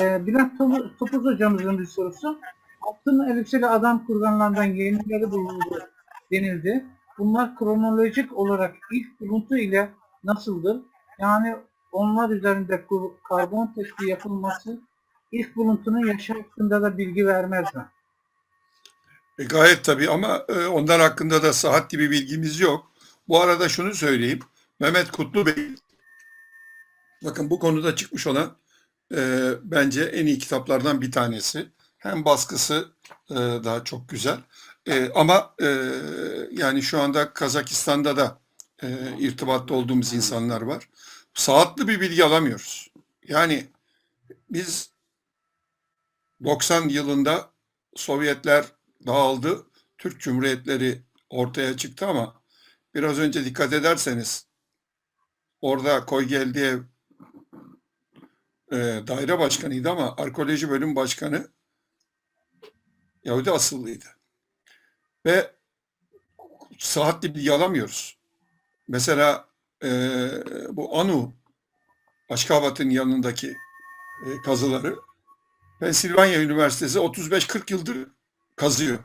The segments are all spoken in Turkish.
Ee, Bülent Topu- Topuz hocamızın bir sorusu. Altın elbiseli adam kurganlardan yenileri bulundu denildi. Bunlar kronolojik olarak ilk buluntu ile nasıldır? Yani onlar üzerinde karbon testi yapılması ilk buluntunun yaşı hakkında da bilgi vermez mi? E, gayet tabii ama e, onlar hakkında da saat gibi bilgimiz yok. Bu arada şunu söyleyeyim. Mehmet Kutlu Bey, bakın bu konuda çıkmış olan e, bence en iyi kitaplardan bir tanesi. Hem baskısı e, daha çok güzel. E, ama e, yani şu anda Kazakistan'da da e, irtibatta olduğumuz insanlar var. Saatli bir bilgi alamıyoruz. Yani biz 90 yılında Sovyetler dağıldı. Türk Cumhuriyetleri ortaya çıktı ama biraz önce dikkat ederseniz orada Koygeldiyev e, daire başkanıydı ama arkeoloji bölüm başkanı Yahudi asıllıydı. Ve saatli bilgi alamıyoruz. Mesela e, bu Anu Aşkabat'ın yanındaki e, kazıları Pensilvanya Üniversitesi 35-40 yıldır kazıyor.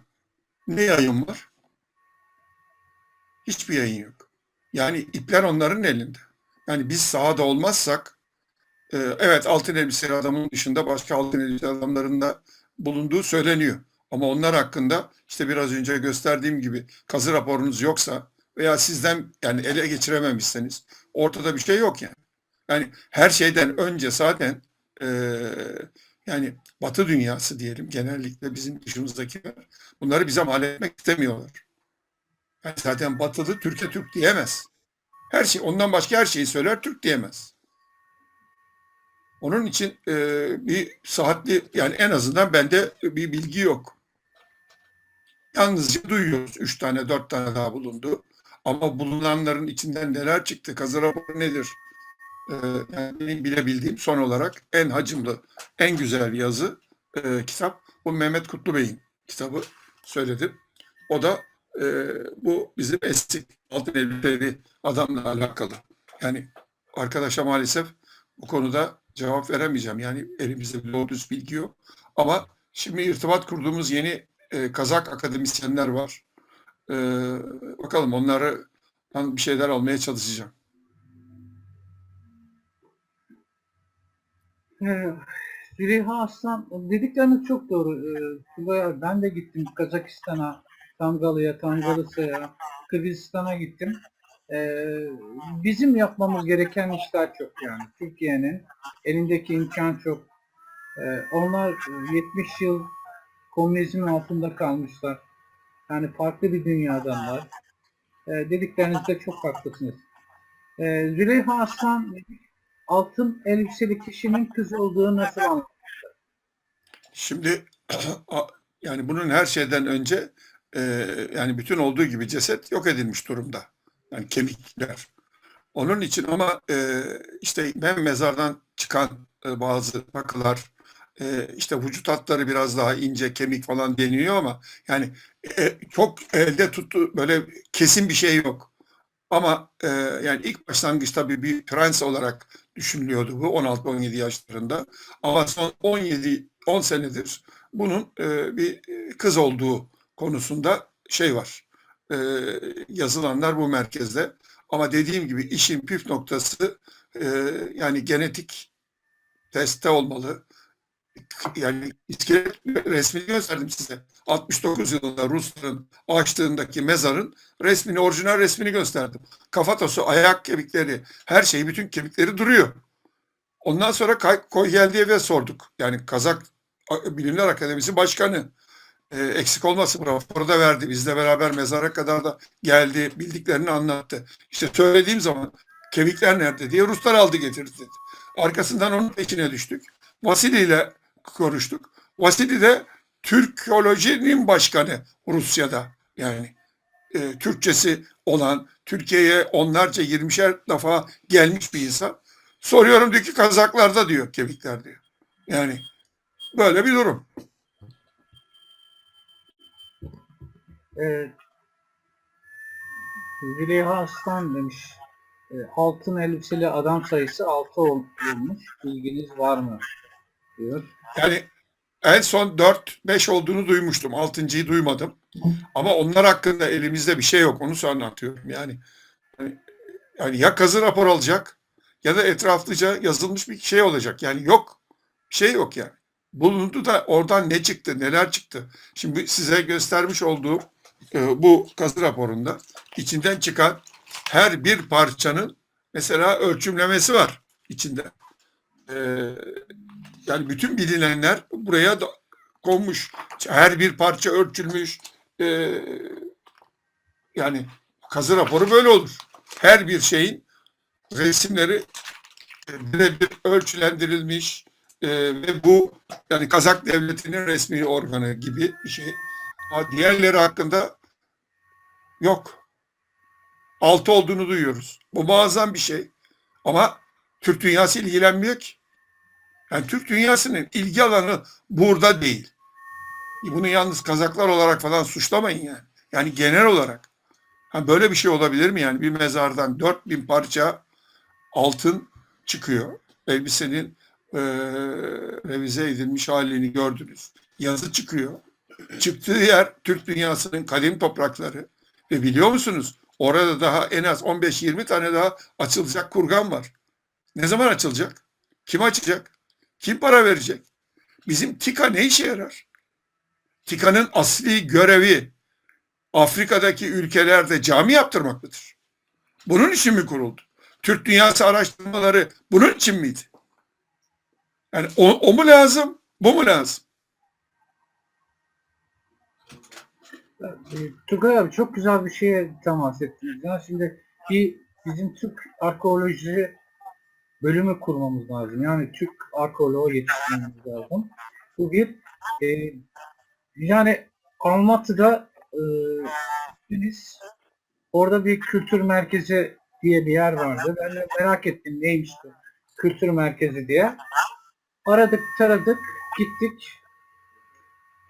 Ne yayın var? Hiçbir yayın yok. Yani ipler onların elinde. Yani biz sahada olmazsak evet altın elbiseli adamın dışında başka altın elbiseli adamların da bulunduğu söyleniyor. Ama onlar hakkında işte biraz önce gösterdiğim gibi kazı raporunuz yoksa veya sizden yani ele geçirememişseniz ortada bir şey yok yani. Yani her şeyden önce zaten e, yani Batı dünyası diyelim genellikle bizim dışımızdakiler bunları bize mal etmek istemiyorlar. Yani zaten Batılı Türkiye Türk diyemez. Her şey ondan başka her şeyi söyler Türk diyemez. Onun için e, bir saatli yani en azından bende bir bilgi yok. Yalnızca duyuyoruz. Üç tane dört tane daha bulundu. Ama bulunanların içinden neler çıktı? Kazı raporu nedir? Ee, yani benim bilebildiğim son olarak en hacimli, en güzel yazı e, kitap bu Mehmet Kutlu Bey'in kitabı söyledim. O da e, bu bizim eski altın elbiseli adamla alakalı. Yani arkadaşa maalesef bu konuda cevap veremeyeceğim. Yani elimizde bir düz bilgi yok. Ama şimdi irtibat kurduğumuz yeni e, Kazak akademisyenler var. E, bakalım onları bir şeyler almaya çalışacağım. Ee, Züleyha Aslan dedikleriniz çok doğru. Şuraya ben de gittim Kazakistan'a, Tangalı'ya, Tangalısa'ya, Kırgızistan'a gittim. Ee, bizim yapmamız gereken işler çok yani. Türkiye'nin elindeki imkan çok. Ee, onlar 70 yıl komünizmin altında kalmışlar. Yani farklı bir dünyadanlar. Ee, dediklerinizde çok haklısınız. Ee, Züleyha Aslan altın elbiseli kişinin kız olduğu nasıl anlar? Şimdi yani bunun her şeyden önce e, yani bütün olduğu gibi ceset yok edilmiş durumda. Yani kemikler. Onun için ama e, işte ben mezardan çıkan e, bazı bakılar e, işte vücut hatları biraz daha ince kemik falan deniyor ama yani e, çok elde tuttu böyle kesin bir şey yok. Ama e, yani ilk başlangıç tabii bir prens olarak düşünülüyordu bu 16-17 yaşlarında. Ama son 17 10 senedir bunun e, bir kız olduğu konusunda şey var. E, yazılanlar bu merkezde. Ama dediğim gibi işin püf noktası e, yani genetik testte olmalı. Yani iskelet resmini gösterdim size. 69 yılında Rusların açtığındaki mezarın resmini, orijinal resmini gösterdim. Kafatası, ayak kemikleri, her şeyi, bütün kemikleri duruyor. Ondan sonra Kay- Koygeldiyev'e sorduk. Yani Kazak Bilimler Akademisi Başkanı. E, eksik olmasın raporu da verdi. Bizle beraber mezara kadar da geldi. Bildiklerini anlattı. İşte söylediğim zaman kemikler nerede diye Ruslar aldı getirdi. Arkasından onun peşine düştük. Vasili ile konuştuk. Vasili de Türkolojinin başkanı Rusya'da. Yani e, Türkçesi olan, Türkiye'ye onlarca 20'şer defa gelmiş bir insan. Soruyorum diyor ki Kazaklarda diyor kemikler diyor. Yani böyle bir durum. Züleyha Aslan demiş. e, altın elbiseli adam sayısı 6 olmuş. Bilginiz var mı? diyor. Yani en son 4-5 olduğunu duymuştum. 6.yı duymadım. Ama onlar hakkında elimizde bir şey yok. Onu anlatıyorum. Yani yani, yani ya kazı rapor alacak ya da etraflıca yazılmış bir şey olacak. Yani yok. Şey yok yani. Bulundu da oradan ne çıktı, neler çıktı. Şimdi size göstermiş olduğum e, bu kazı raporunda içinden çıkan her bir parçanın mesela ölçümlemesi var içinde. E, yani bütün bilinenler buraya da konmuş. Her bir parça ölçülmüş. E, yani kazı raporu böyle olur. Her bir şeyin resimleri e, birebir ölçülendirilmiş e, ve bu yani Kazak Devleti'nin resmi organı gibi bir şey. Diğerleri hakkında yok. Altı olduğunu duyuyoruz. Bu muazzam bir şey. Ama Türk dünyası ilgilenmiyor ki. Yani Türk dünyasının ilgi alanı burada değil. Bunu yalnız Kazaklar olarak falan suçlamayın yani. Yani genel olarak. Ha böyle bir şey olabilir mi yani? Bir mezardan 4000 parça altın çıkıyor. Elbisenin e, revize edilmiş halini gördünüz. Yazı çıkıyor. Çıktığı yer Türk dünyasının kadim toprakları. Ve biliyor musunuz? Orada daha en az 15-20 tane daha açılacak kurgan var. Ne zaman açılacak? Kim açacak? Kim para verecek? Bizim TİKA ne işe yarar? TİKA'nın asli görevi Afrika'daki ülkelerde cami yaptırmak mıdır? Bunun için mi kuruldu? Türk dünyası araştırmaları bunun için miydi? Yani o, o mu lazım, bu mu lazım? Tugay abi çok güzel bir şeye temas ettiniz. Ya şimdi bir bizim Türk arkeoloji bölümü kurmamız lazım. Yani Türk arkeoloğu yetiştirmemiz lazım. Bu bir e, yani Almatı'da e, biz orada bir kültür merkezi diye bir yer vardı. Ben de merak ettim neymiş bu kültür merkezi diye. Aradık taradık gittik.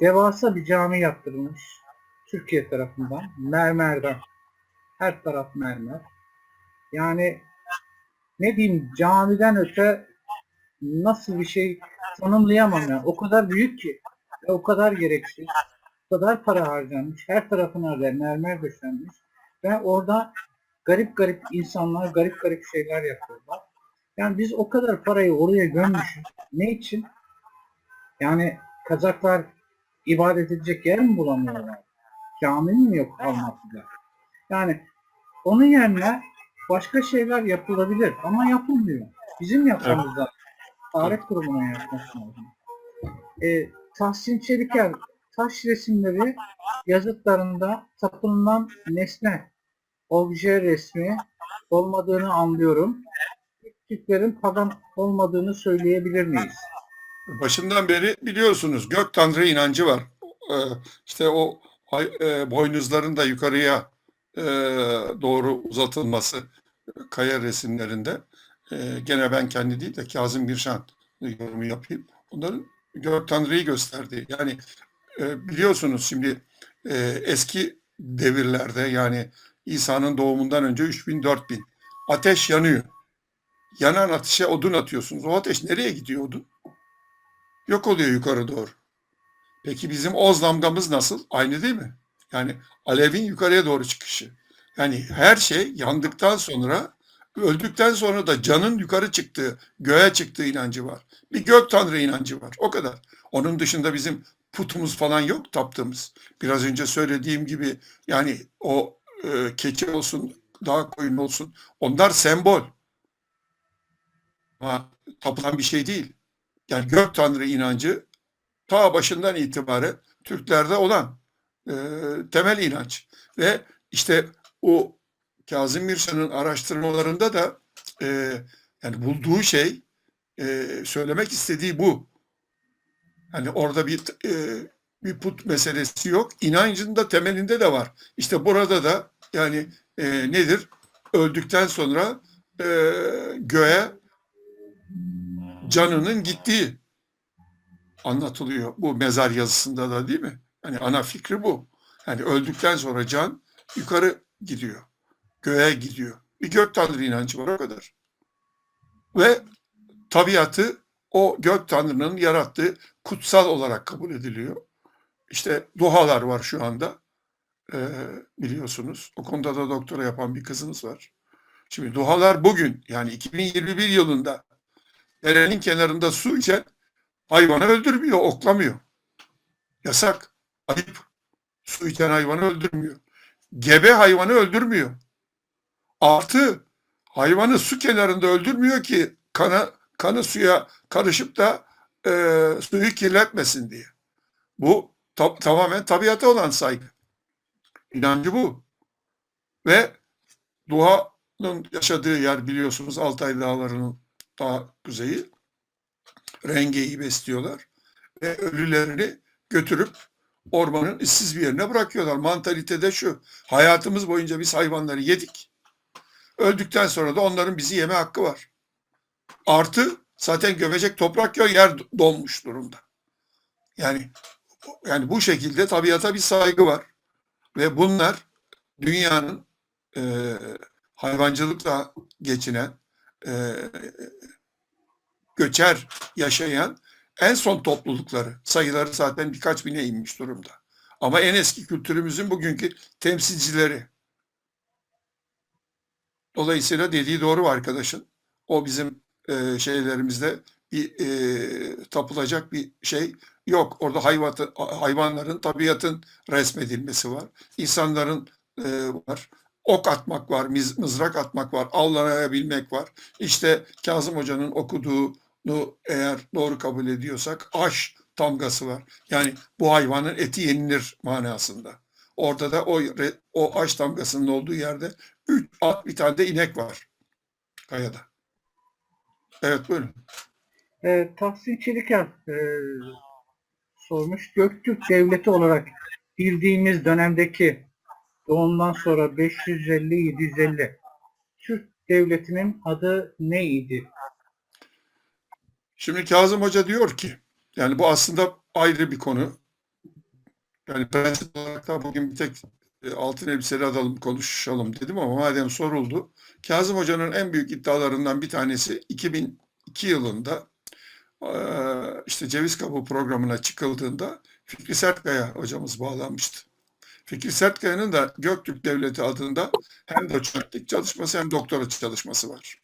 Devasa bir cami yaptırılmış. Türkiye tarafından. Mermerden. Her taraf mermer. Yani ne diyeyim camiden öte nasıl bir şey tanımlayamam yani. O kadar büyük ki ve o kadar gereksiz. O kadar para harcanmış. Her tarafına da mermer döşenmiş. Ve orada garip garip insanlar garip garip şeyler yapıyorlar. Yani biz o kadar parayı oraya gömmüşüz. Ne için? Yani Kazaklar ibadet edecek yer mi bulamıyorlar? Cami mi yok Almatı'da? Yani onun yerine başka şeyler yapılabilir ama yapılmıyor. Bizim yapmamız lazım. Tarih kurumunun yapması lazım. E, Tahsin Çeliker taş resimleri yazıtlarında tapınılan nesne, obje resmi olmadığını anlıyorum. Türklerin pagan olmadığını söyleyebilir miyiz? Başından beri biliyorsunuz gök tanrı inancı var. Ee, işte o e, boynuzların da yukarıya e, doğru uzatılması kaya resimlerinde. E, gene ben kendi değil de Kazım Birşan yorumu yapayım. Onların gök tanrıyı gösterdi. Yani biliyorsunuz şimdi eski devirlerde yani İsa'nın doğumundan önce 3000-4000 ateş yanıyor. Yanan ateşe odun atıyorsunuz. O ateş nereye gidiyor odun? Yok oluyor yukarı doğru. Peki bizim oz damgamız nasıl? Aynı değil mi? Yani alevin yukarıya doğru çıkışı. Yani her şey yandıktan sonra, öldükten sonra da canın yukarı çıktığı, göğe çıktığı inancı var. Bir gök tanrı inancı var. O kadar. Onun dışında bizim putumuz falan yok taptığımız. Biraz önce söylediğim gibi yani o e, keçi olsun, dağ koyun olsun. Onlar sembol. Ama tapılan bir şey değil. Yani gök tanrı inancı ta başından itibaren Türklerde olan e, temel inanç. Ve işte o Kazım Mirşa'nın araştırmalarında da e, yani bulduğu şey e, söylemek istediği bu. Hani orada bir e, bir put meselesi yok. İnancın da temelinde de var. İşte burada da yani e, nedir? Öldükten sonra e, göğe canının gittiği anlatılıyor bu mezar yazısında da değil mi? Hani ana fikri bu. Yani öldükten sonra can yukarı gidiyor. Göğe gidiyor. Bir gök tanrı inancı var o kadar. Ve tabiatı o gök tanrının yarattığı kutsal olarak kabul ediliyor. İşte duhalar var şu anda e, biliyorsunuz. O konuda da doktora yapan bir kızımız var. Şimdi duhalar bugün yani 2021 yılında derenin kenarında su içen hayvanı öldürmüyor, oklamıyor. Yasak, ayıp. Su içen hayvanı öldürmüyor. Gebe hayvanı öldürmüyor. Artı hayvanı su kenarında öldürmüyor ki kana, kanı suya karışıp da e, suyu kirletmesin diye. Bu ta- tamamen tabiata olan saygı. İnancı bu. Ve Duha'nın yaşadığı yer biliyorsunuz Altay Dağları'nın daha kuzeyi. Rengeyi besliyorlar. Ve ölülerini götürüp ormanın ıssız bir yerine bırakıyorlar. Mantalitede şu. Hayatımız boyunca biz hayvanları yedik. Öldükten sonra da onların bizi yeme hakkı var. Artı zaten gömecek toprak yok yer dolmuş durumda. Yani yani bu şekilde tabiata bir saygı var. Ve bunlar dünyanın e, hayvancılıkla geçinen, e, göçer yaşayan en son toplulukları. Sayıları zaten birkaç bine inmiş durumda. Ama en eski kültürümüzün bugünkü temsilcileri. Dolayısıyla dediği doğru arkadaşın. O bizim e, şeylerimizde bir e, tapılacak bir şey yok. Orada hayvatı, hayvanların, tabiatın resmedilmesi var. İnsanların e, var. Ok atmak var, mızrak atmak var, avlanabilmek var. İşte Kazım Hoca'nın okuduğunu eğer doğru kabul ediyorsak aş tamgası var. Yani bu hayvanın eti yenilir manasında. Orada da o, o aş damgasının olduğu yerde üç at bir tane de inek var kayada. Evet buyurun. E, Tahsin Çeliker e, sormuş. Göktürk Devleti olarak bildiğimiz dönemdeki doğumdan sonra 550-750 Türk Devleti'nin adı neydi? Şimdi Kazım Hoca diyor ki, yani bu aslında ayrı bir konu. Yani prensip olarak da bugün bir tek e, altın elbiseli adalım konuşalım dedim ama madem soruldu. Kazım Hoca'nın en büyük iddialarından bir tanesi 2002 yılında e, işte Ceviz Kabuğu programına çıkıldığında Fikri Sertkaya hocamız bağlanmıştı. Fikri Sertkaya'nın da Göktürk Devleti adında hem doçentlik çalışması hem doktora çalışması var.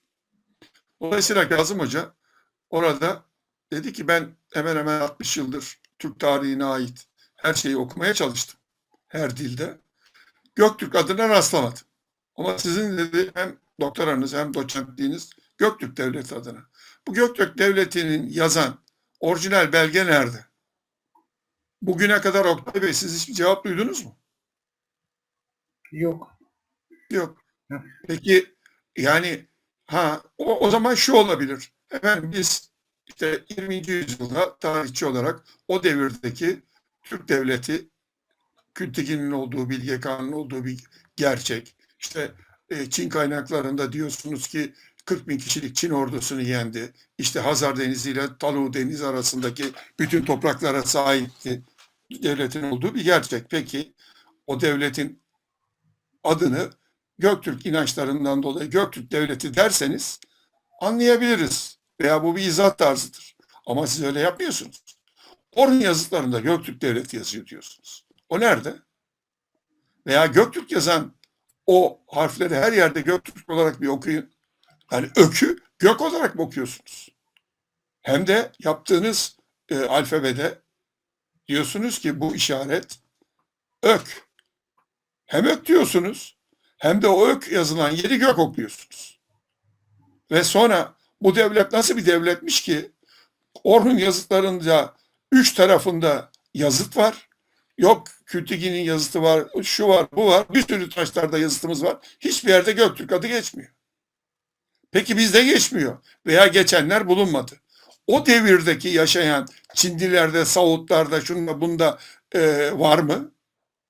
Dolayısıyla Kazım Hoca orada dedi ki ben hemen hemen 60 yıldır Türk tarihine ait her şeyi okumaya çalıştım. Her dilde. Göktürk adına rastlamadım. Ama sizin dedi hem doktoranız hem doçentliğiniz Göktürk Devleti adına. Bu Göktürk Devleti'nin yazan orijinal belge nerede? Bugüne kadar Oktay Bey siz hiçbir cevap duydunuz mu? Yok. Yok. Peki yani ha o, o zaman şu olabilir. Efendim biz işte 20. yüzyılda tarihçi olarak o devirdeki Türk devleti Kültekin'in olduğu, Bilge Kağan'ın olduğu bir gerçek. İşte e, Çin kaynaklarında diyorsunuz ki 40 bin kişilik Çin ordusunu yendi. İşte Hazar Denizi ile Talu Denizi arasındaki bütün topraklara sahipti. Devletin olduğu bir gerçek. Peki o devletin adını Göktürk inançlarından dolayı Göktürk Devleti derseniz anlayabiliriz. Veya bu bir izah tarzıdır. Ama siz öyle yapmıyorsunuz. Orhun yazıtlarında Göktürk Devleti yazıyor diyorsunuz. O nerede? Veya Göktürk yazan o harfleri her yerde Göktürk olarak bir okuyun. Yani ökü gök olarak mı okuyorsunuz? Hem de yaptığınız e, alfabede diyorsunuz ki bu işaret ök. Hem ök diyorsunuz hem de o ök yazılan yeri gök okuyorsunuz. Ve sonra bu devlet nasıl bir devletmiş ki Orhun yazıtlarında üç tarafında yazıt var. Yok Kültigi'nin yazıtı var, şu var, bu var. Bir sürü taşlarda yazıtımız var. Hiçbir yerde Göktürk adı geçmiyor. Peki bizde geçmiyor veya geçenler bulunmadı. O devirdeki yaşayan Çinlilerde, Saudlarda, şunda bunda e, var mı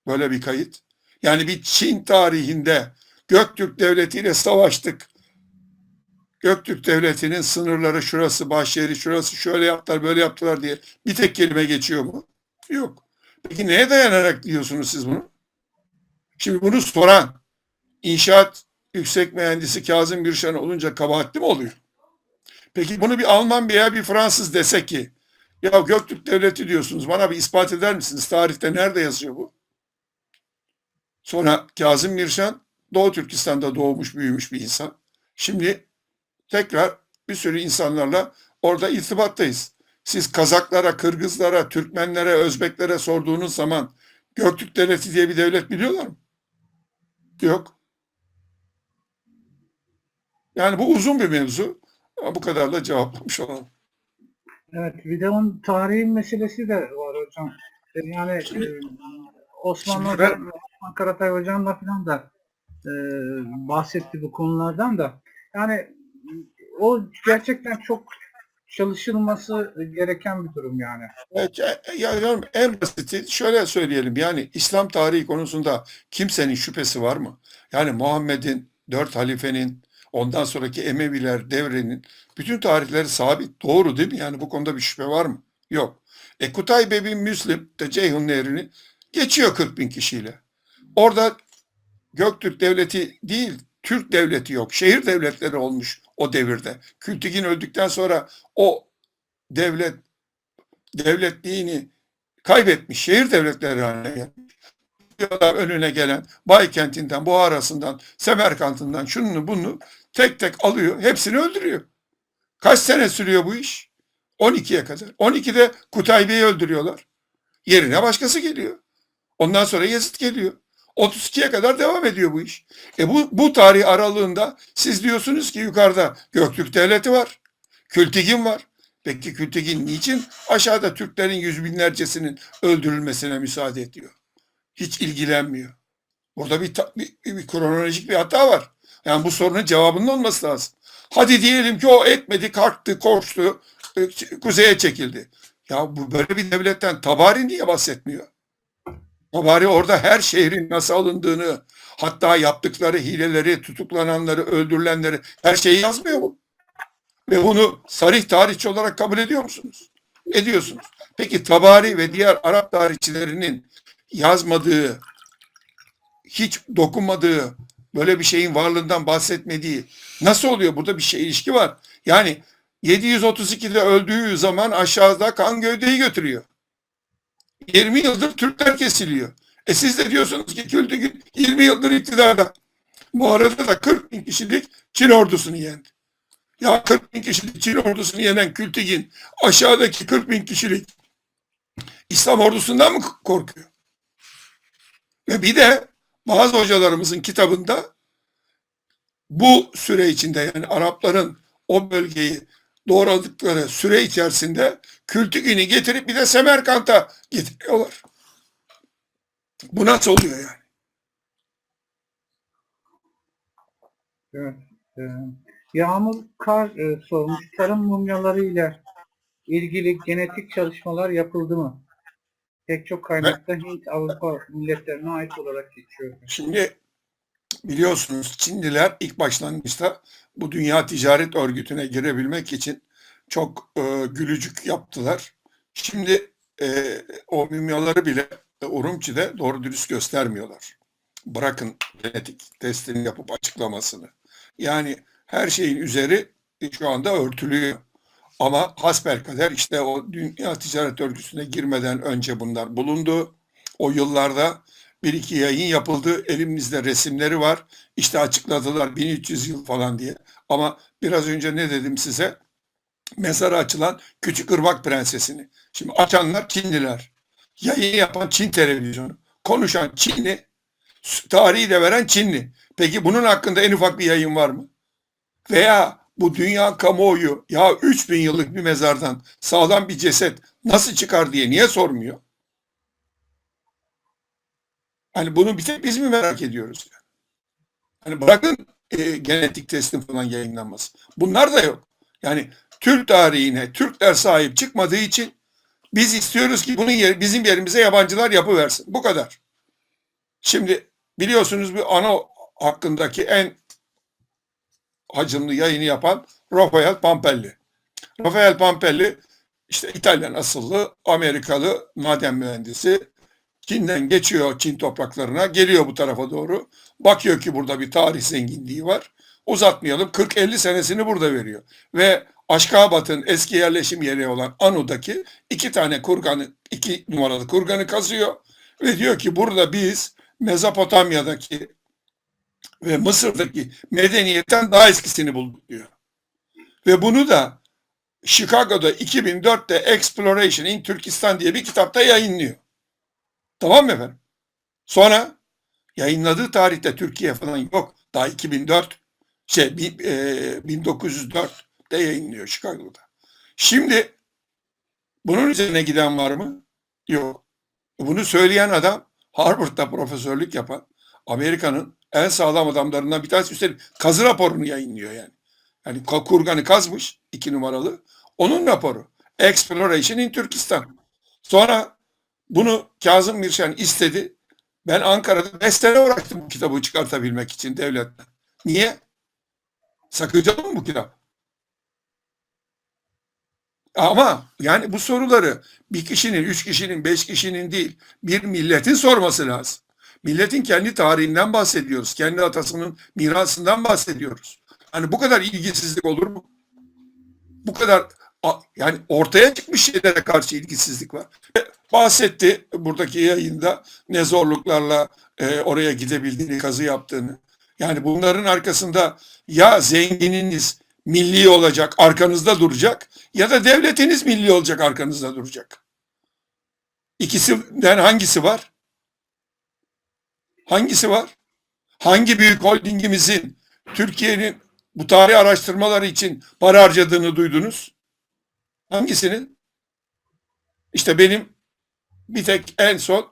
böyle bir kayıt? Yani bir Çin tarihinde Göktürk Devleti ile savaştık. Göktürk Devleti'nin sınırları şurası, başyeri şurası, şöyle yaptılar, böyle yaptılar diye bir tek kelime geçiyor mu? Yok. Peki neye dayanarak diyorsunuz siz bunu? Şimdi bunu soran inşaat yüksek mühendisi Kazım Gürşen olunca kabahatli mi oluyor? Peki bunu bir Alman veya bir Fransız dese ki ya Göktürk Devleti diyorsunuz bana bir ispat eder misiniz? Tarihte nerede yazıyor bu? Sonra Kazım Mirşan Doğu Türkistan'da doğmuş büyümüş bir insan. Şimdi tekrar bir sürü insanlarla orada irtibattayız. Siz Kazaklara, Kırgızlara, Türkmenlere, Özbeklere sorduğunuz zaman Göktürk Devleti diye bir devlet biliyorlar mı? Yok. Yani bu uzun bir mevzu. Ama bu kadarla cevaplamış olalım. Evet, bir de onun tarihi meselesi de var hocam. Yani Şimdi- e, Osmanlı ben- hocam, Osman Karatay hocamla falan da e, bahsetti bu konulardan da. Yani o gerçekten çok çalışılması gereken bir durum yani. Evet, ya canım en basiti şöyle söyleyelim yani İslam tarihi konusunda kimsenin şüphesi var mı? Yani Muhammed'in, dört halifenin, ondan sonraki Emeviler devrenin bütün tarihleri sabit, doğru değil mi? Yani bu konuda bir şüphe var mı? Yok. E Kutaybe bin Müslim de Ceyhun Nehri'ni geçiyor 40 bin kişiyle. Orada Göktürk devleti değil, Türk devleti yok. Şehir devletleri olmuş o devirde. Kültigin öldükten sonra o devlet devletliğini kaybetmiş şehir devletleri haline gelmiş. Önüne gelen Baykent'inden, Buhara'sından, Semerkant'ından şunu bunu tek tek alıyor. Hepsini öldürüyor. Kaç sene sürüyor bu iş? 12'ye kadar. 12'de Kutaybe'yi öldürüyorlar. Yerine başkası geliyor. Ondan sonra Yezid geliyor. 32'ye kadar devam ediyor bu iş. E bu, bu tarih aralığında siz diyorsunuz ki yukarıda Göktürk Devleti var. Kültigin var. Peki Kültigin niçin aşağıda Türklerin yüz binlercesinin öldürülmesine müsaade ediyor? Hiç ilgilenmiyor. Burada bir, bir, bir kronolojik bir hata var. Yani bu sorunun cevabının olması lazım. Hadi diyelim ki o etmedi, kalktı, koştu, e, kuzeye çekildi. Ya bu böyle bir devletten Tabari niye bahsetmiyor? Tabari orada her şehrin nasıl alındığını, hatta yaptıkları hileleri, tutuklananları, öldürülenleri her şeyi yazmıyor mu? Ve bunu sarih tarihçi olarak kabul ediyor musunuz? Ediyorsunuz. Peki Tabari ve diğer Arap tarihçilerinin yazmadığı, hiç dokunmadığı, böyle bir şeyin varlığından bahsetmediği nasıl oluyor? Burada bir şey ilişki var. Yani 732'de öldüğü zaman aşağıda kan gövdeyi götürüyor. 20 yıldır Türkler kesiliyor. E siz de diyorsunuz ki Kültürk 20 yıldır iktidarda. Bu arada da 40 bin kişilik Çin ordusunu yendi. Ya 40 bin kişilik Çin ordusunu yenen Kültigin aşağıdaki 40 bin kişilik İslam ordusundan mı korkuyor? Ve bir de bazı hocalarımızın kitabında bu süre içinde yani Arapların o bölgeyi doğradıkları süre içerisinde Kültigün'ü getirip bir de Semerkant'a getiriyorlar. Bu nasıl oluyor yani? Evet. e, Yağmur Kar e, sormuş. Tarım mumyaları ile ilgili genetik çalışmalar yapıldı mı? Pek çok kaynakta Hint, Avrupa milletlerine ait olarak geçiyor. Şimdi biliyorsunuz Çinliler ilk başlangıçta bu Dünya Ticaret Örgütü'ne girebilmek için çok e, gülücük yaptılar. Şimdi e, o mumyaları bile e, Urumçi'de doğru dürüst göstermiyorlar. Bırakın genetik testini yapıp açıklamasını. Yani her şeyin üzeri şu anda örtülüyor. Ama hasbelkader işte o Dünya Ticaret Örgütü'ne girmeden önce bunlar bulundu. O yıllarda bir iki yayın yapıldı. Elimizde resimleri var. İşte açıkladılar 1300 yıl falan diye. Ama biraz önce ne dedim size? Mezara açılan Küçük Irmak Prensesini. Şimdi açanlar Çinliler. Yayın yapan Çin televizyonu. Konuşan Çinli. Tarihi de veren Çinli. Peki bunun hakkında en ufak bir yayın var mı? Veya bu dünya kamuoyu ya 3000 yıllık bir mezardan sağlam bir ceset nasıl çıkar diye niye sormuyor? Hani bunu bir tek biz mi merak ediyoruz? Yani? Hani bırakın e, genetik testin falan yayınlanması. Bunlar da yok. Yani Türk tarihine Türkler sahip çıkmadığı için biz istiyoruz ki bunun yeri, bizim yerimize yabancılar yapıversin. Bu kadar. Şimdi biliyorsunuz bir ana hakkındaki en hacimli yayını yapan Rafael Pampelli. Rafael Pampelli işte İtalyan asıllı Amerikalı maden mühendisi. Çin'den geçiyor Çin topraklarına, geliyor bu tarafa doğru. Bakıyor ki burada bir tarih zenginliği var. Uzatmayalım 40-50 senesini burada veriyor. Ve Aşkabat'ın eski yerleşim yeri olan Anu'daki iki tane kurganı, iki numaralı kurganı kazıyor ve diyor ki burada biz Mezopotamya'daki ve Mısır'daki medeniyetten daha eskisini bulduk diyor. Ve bunu da Chicago'da 2004'te Exploration in Türkistan diye bir kitapta yayınlıyor. Tamam mı efendim? Sonra yayınladığı tarihte Türkiye falan yok. Daha 2004 şey e, 1904'te yayınlıyor Chicago'da. Şimdi bunun üzerine giden var mı? Yok. Bunu söyleyen adam Harvard'da profesörlük yapan Amerika'nın en sağlam adamlarından bir tanesi. Üstelik kazı raporunu yayınlıyor yani. Yani kurganı kazmış iki numaralı. Onun raporu. Exploration in Türkistan. Sonra bunu Kazım Mirşen istedi. Ben Ankara'da 5 sene uğraştım bu kitabı çıkartabilmek için devletten. Niye? Sakıncalı mı bu kitap? Ama yani bu soruları bir kişinin, üç kişinin, beş kişinin değil, bir milletin sorması lazım. Milletin kendi tarihinden bahsediyoruz. Kendi atasının mirasından bahsediyoruz. Hani bu kadar ilgisizlik olur mu? Bu kadar yani ortaya çıkmış şeylere karşı ilgisizlik var. Bahsetti buradaki yayında ne zorluklarla e, oraya gidebildiğini, kazı yaptığını. Yani bunların arkasında ya zengininiz milli olacak, arkanızda duracak ya da devletiniz milli olacak, arkanızda duracak. İkisinden hangisi var? Hangisi var? Hangi büyük holdingimizin Türkiye'nin bu tarih araştırmaları için para harcadığını duydunuz? Hangisinin? İşte benim bir tek en son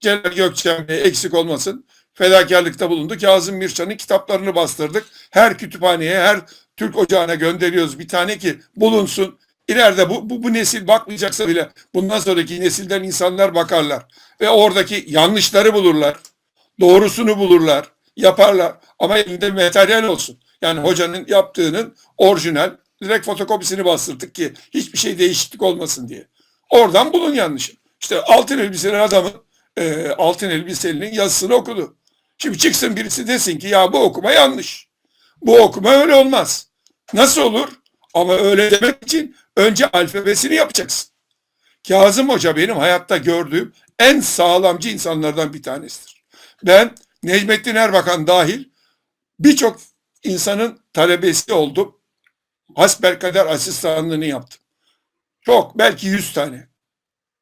Celal Gökçen Bey eksik olmasın fedakarlıkta bulundu. Kazım Mirçan'ın kitaplarını bastırdık. Her kütüphaneye, her Türk ocağına gönderiyoruz bir tane ki bulunsun. İleride bu, bu, bu nesil bakmayacaksa bile bundan sonraki nesilden insanlar bakarlar. Ve oradaki yanlışları bulurlar. Doğrusunu bulurlar. Yaparlar. Ama elinde materyal olsun. Yani hocanın yaptığının orijinal direkt fotokopisini bastırdık ki hiçbir şey değişiklik olmasın diye. Oradan bulun yanlışı. İşte altın elbiseli adamın e, altın elbiselinin yazısını okudu. Şimdi çıksın birisi desin ki ya bu okuma yanlış. Bu okuma öyle olmaz. Nasıl olur? Ama öyle demek için önce alfabesini yapacaksın. Kazım Hoca benim hayatta gördüğüm en sağlamcı insanlardan bir tanesidir. Ben Necmettin Erbakan dahil birçok insanın talebesi oldum. Hasbelkader asistanlığını yaptım. Çok belki yüz tane.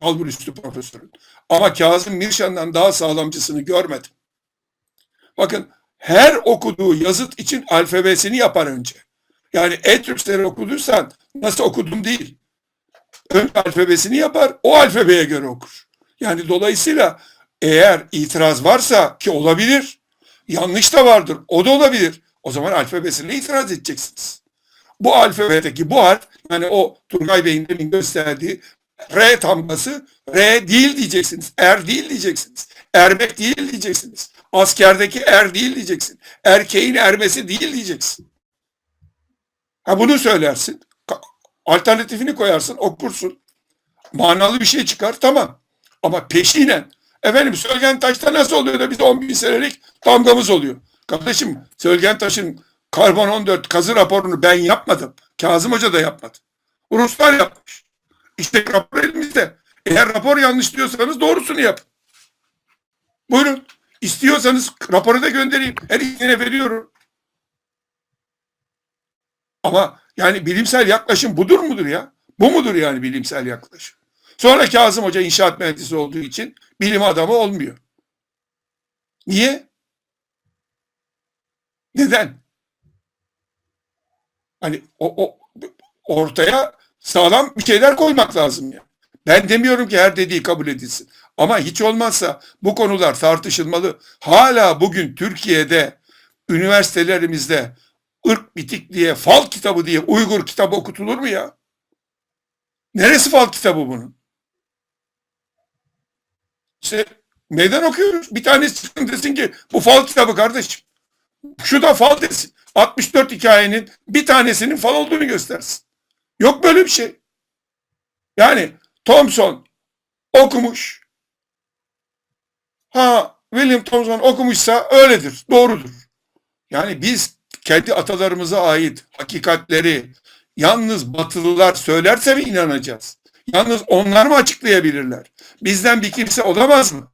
Kalbur üstü profesörün. Ama Kazım Mirşan'dan daha sağlamcısını görmedim. Bakın her okuduğu yazıt için alfabesini yapar önce. Yani Etrüksleri okuduysan nasıl okudum değil. Önce alfabesini yapar, o alfabeye göre okur. Yani dolayısıyla eğer itiraz varsa ki olabilir, yanlış da vardır, o da olabilir. O zaman alfabesine itiraz edeceksiniz. Bu alfabedeki bu harf, yani o Turgay Bey'in demin gösterdiği R tamgası R değil diyeceksiniz. Er değil diyeceksiniz. Ermek değil diyeceksiniz. Askerdeki er değil diyeceksin. Erkeğin ermesi değil diyeceksin. Ha bunu söylersin. Alternatifini koyarsın, okursun. Manalı bir şey çıkar tamam. Ama peşinen efendim Sölgen Taş'ta nasıl oluyor da biz 10 bin senelik damgamız oluyor. Kardeşim Sölgen Taş'ın karbon 14 kazı raporunu ben yapmadım. Kazım Hoca da yapmadı. Ruslar yapmış. İşte rapor elimizde. Eğer rapor yanlış diyorsanız doğrusunu yapın. Buyurun. İstiyorsanız raporu da göndereyim. Her ikisine veriyorum. Ama yani bilimsel yaklaşım budur mudur ya? Bu mudur yani bilimsel yaklaşım? Sonra Kazım Hoca inşaat mühendisi olduğu için bilim adamı olmuyor. Niye? Neden? Hani o, o ortaya sağlam bir şeyler koymak lazım ya. Ben demiyorum ki her dediği kabul edilsin. Ama hiç olmazsa bu konular tartışılmalı. Hala bugün Türkiye'de üniversitelerimizde ırk bitik diye, fal kitabı diye Uygur kitabı okutulur mu ya? Neresi fal kitabı bunun? İşte meydan okuyoruz. Bir tanesi çıksın desin ki bu fal kitabı kardeşim. Şu da fal desin. 64 hikayenin bir tanesinin fal olduğunu göstersin. Yok böyle bir şey. Yani Thompson okumuş. Ha William Thompson okumuşsa öyledir, doğrudur. Yani biz kendi atalarımıza ait hakikatleri, yalnız batılılar söylerse mi inanacağız? Yalnız onlar mı açıklayabilirler? Bizden bir kimse olamaz mı?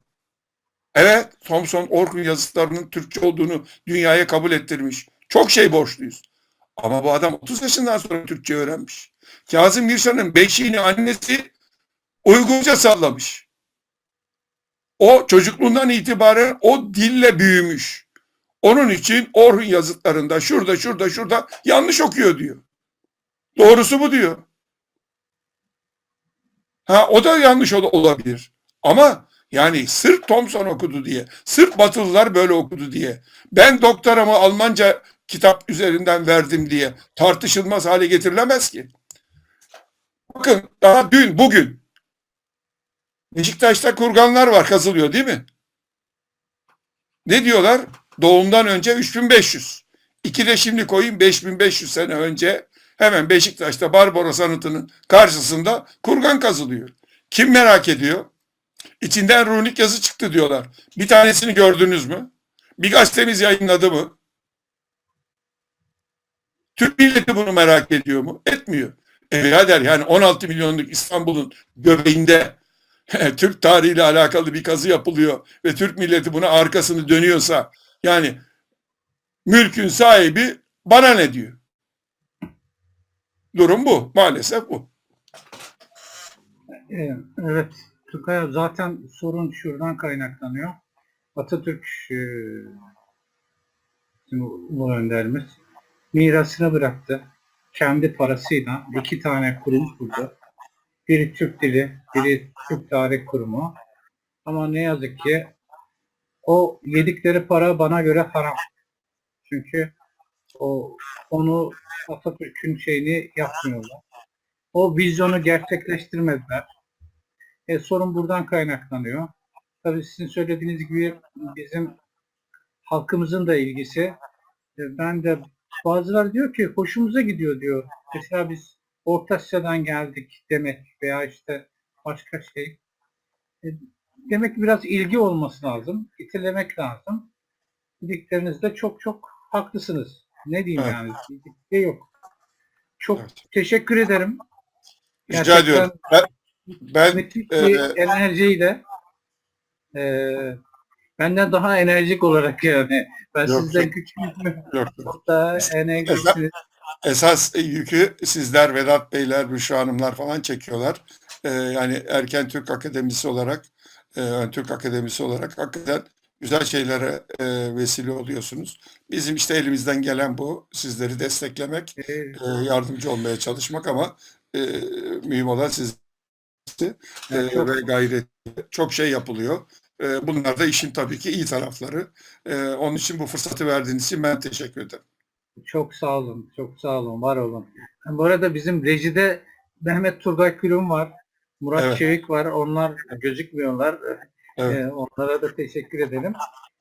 Evet, Thomson Orkun yazıtlarının Türkçe olduğunu dünyaya kabul ettirmiş. Çok şey borçluyuz. Ama bu adam 30 yaşından sonra Türkçe öğrenmiş. Kazım Gürşan'ın beşiğini annesi Uygurca sallamış. O çocukluğundan itibaren o dille büyümüş. Onun için Orhun yazıtlarında şurada şurada şurada yanlış okuyor diyor. Doğrusu bu diyor. Ha o da yanlış ol- olabilir. Ama yani sırf Thomson okudu diye, sırf Batılılar böyle okudu diye, ben doktoramı Almanca kitap üzerinden verdim diye tartışılmaz hale getirilemez ki. Bakın daha dün, bugün Beşiktaş'ta kurganlar var kazılıyor değil mi? Ne diyorlar? Doğumdan önce 3500. İki de şimdi koyayım 5500 sene önce hemen Beşiktaş'ta Barbaros anıtının karşısında kurgan kazılıyor. Kim merak ediyor? İçinden runik yazı çıktı diyorlar. Bir tanesini gördünüz mü? Bir gazetemiz yayınladı mı? Türk milleti bunu merak ediyor mu? Etmiyor. E birader yani 16 milyonluk İstanbul'un göbeğinde Türk tarihiyle alakalı bir kazı yapılıyor ve Türk milleti buna arkasını dönüyorsa yani mülkün sahibi bana ne diyor? Durum bu. Maalesef bu. Ee, Evet, Tukaya zaten sorun şuradan kaynaklanıyor. Atatürk e, ulu önderimiz mirasına bıraktı. Kendi parasıyla iki tane kurum kurdu. Biri Türk Dili, biri Türk Tarih Kurumu. Ama ne yazık ki o yedikleri para bana göre haram. Çünkü o onu Atatürk'ün şeyini yapmıyorlar. O vizyonu gerçekleştirmediler. E, sorun buradan kaynaklanıyor. Tabii sizin söylediğiniz gibi bizim halkımızın da ilgisi. E, ben de bazıları diyor ki hoşumuza gidiyor diyor. Mesela biz Orta Asya'dan geldik demek veya işte başka şey. E, demek ki biraz ilgi olması lazım. İtilemek lazım. Dediklerinizde çok çok haklısınız. Ne diyeyim Evet. yani? Bir şey yok. Çok Evet. teşekkür ederim. Rica Gerçekten- ediyorum. Ben, ben müthiş e, bir enerjiyle e, benden daha enerjik olarak yani ben Yok, sizden küçüğüm daha enerjiksiniz. Esas yükü sizler, Vedat Beyler, Büşra Hanımlar falan çekiyorlar. Ee, yani erken Türk Akademisi olarak, e, Türk Akademisi olarak hakikaten güzel şeylere e, vesile oluyorsunuz. Bizim işte elimizden gelen bu. Sizleri desteklemek, E, e, yardımcı olmaya çalışmak ama e, mühim olan siz e, ve gayret. Çok şey yapılıyor. E, bunlar da işin tabii ki iyi tarafları. E, onun için bu fırsatı verdiğiniz için ben teşekkür ederim. çok sağ olun, çok sağ olun, var olun. Bu arada bizim rejide Mehmet Turgay Külüm var, Murat Evet. Çevik var. Onlar gözükmüyorlar. Evet. E, onlara da teşekkür edelim.